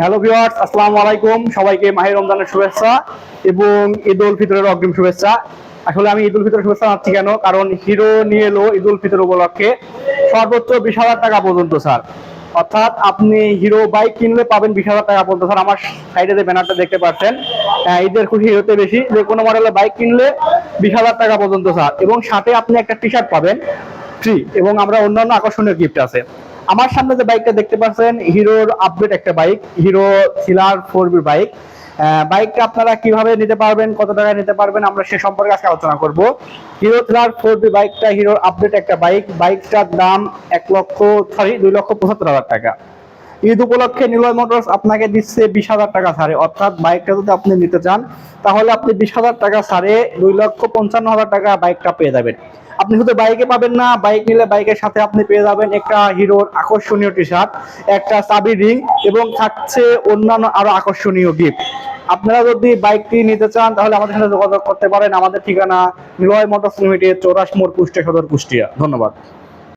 Hello viewers, আসসালামু আলাইকুম। সবাইকে মাহির রমজানের শুভেচ্ছা এবং ঈদ উল ফিতরের অগ্রিম শুভেচ্ছা। আসলে আমি ঈদ উল ফিতরের শুভেচ্ছা জানাচ্ছি কেন? কারণ হিরো নিয়ে এলো ঈদ উল ফিতর উপলক্ষে সর্বোচ্চ বিশ হাজার টাকা পর্যন্ত, স্যার। অর্থাৎ আপনি হিরো বাইক কিনলে পাবেন বিশ হাজার টাকা পর্যন্ত, স্যার। আমার সাইডে যে ব্যানারটা দেখতে পাচ্ছেন ঈদের খুশি হিরোতে বেশি। যে কোনো মডেলের বাইক কিনলে বিশ হাজার টাকা পর্যন্ত, স্যার। এবং সাথে আপনি একটা টি শার্ট পাবেন। ফ্রি এবং আমরা অন্যান্য আকর্ষণীয় গিফট আছে। আমার সামনে যে বাইকটা দেখতে পাচ্ছেন, হিরোর আপডেট একটা bike Hero thriller four B bike বাইকটা আপনারা কীভাবে নিতে পারবেন, কত টাকায় নিতে পারবেন, আমরা সে সম্পর্কে আজকে আলোচনা করব। হিরো থ্রিলার ফোর বি বাইকটা হিরোর আপডেট একটা বাইক বাইকটার দাম এক লক্ষ সরি দুই লক্ষ পঁচাত্তর হাজার টাকা। ঈদ উপলক্ষে নিলয় মোটরস আপনাকে দিচ্ছে বিশ হাজার টাকা ছাড়ে। অর্থাৎ বাইকটা যদি আপনি নিতে চান, তাহলে আপনি বিশ হাজার টাকা ছাড়ে দুই লক্ষ পঞ্চান্ন হাজার টাকা বাইকটা পেয়ে যাবেন। আপনি শুধু বাইকে পাবেন না। বাইক নিলে বাইকের সাথে আপনি পেয়ে যাবেন একটা হিরোর আকর্ষণীয় টি শার্ট একটা চাবি রিং এবং থাকছে অন্যান্য আরও আকর্ষণীয় গিফট আপনারা যদি বাইকটি নিতে চান, তাহলে আমাদের সাথে যোগাযোগ করতে পারেন। আমাদের ঠিকানা নিলয় মোটরস লিমিটেড, চৌরাশ মোড় কুষ্টিয়া সদর কুষ্টিয়া। ধন্যবাদ।